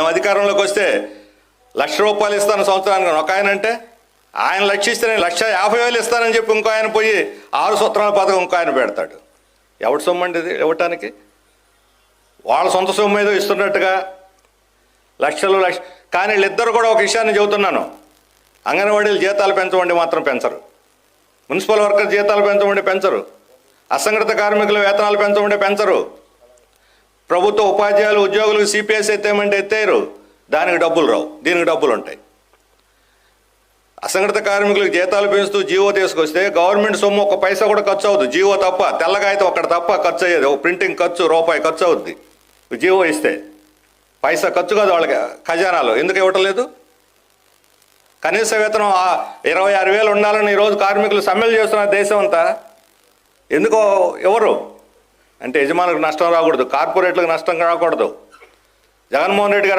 మేము అధికారంలోకి వస్తే లక్ష రూపాయలు ఇస్తాను సంవత్సరానికి. ఒక ఆయన అంటే ఆయన లక్షిస్తే నేను లక్ష యాభై వేలు ఇస్తానని చెప్పి ఇంకో ఆయన పోయి ఆరు సూత్రాల పథకం ఇంకో ఆయన పెడతాడు. ఎవరి సొమ్ము అండి ఇది ఇవ్వటానికి? వాళ్ళ సొంత సొమ్ము ఏదో ఇస్తున్నట్టుగా లక్షలు లక్ష. కానీ వీళ్ళిద్దరు కూడా ఒక విషయాన్ని చెబుతున్నాను. అంగన్వాడీలు జీతాలు పెంచమండి మాత్రం పెంచరు. మున్సిపల్ వర్కర్ జీతాలు పెంచమండి పెంచరు. అసంఘటిత కార్మికుల వేతనాలు పెంచమండి పెంచరు. ప్రభుత్వ ఉపాధ్యాయులు ఉద్యోగులకు సిపిఎస్ ఎత్తేమంటే ఎత్తేరు దానికి డబ్బులు రావు. దీనికి డబ్బులు ఉంటాయి. అసంఘటిత కార్మికులకు జీతాలు పెంచుతూ జీవో తీసుకొస్తే గవర్నమెంట్ సొమ్ము ఒక పైసా కూడా ఖర్చు అవుతుంది జీవో తప్ప తెల్లగా అయితే ఒక్కడ తప్ప ఖర్చు అయ్యేది. ఒక ప్రింటింగ్ ఖర్చు రూపాయి ఖర్చు అవుద్ది. జీవో ఇస్తే పైసా ఖర్చు కాదు వాళ్ళకి ఖజానాలో. ఎందుకు ఇవ్వటం లేదు? కనీస వేతనం ఇరవై ఆరు వేలు ఉండాలని ఈరోజు కార్మికులు సమ్మెలు చేస్తున్నారు దేశం అంతా ఎందుకో ఎవరు? అంటే యజమానులకు నష్టం రాకూడదు కార్పొరేట్లకు నష్టం రాకూడదు. జగన్మోహన్ రెడ్డి గారు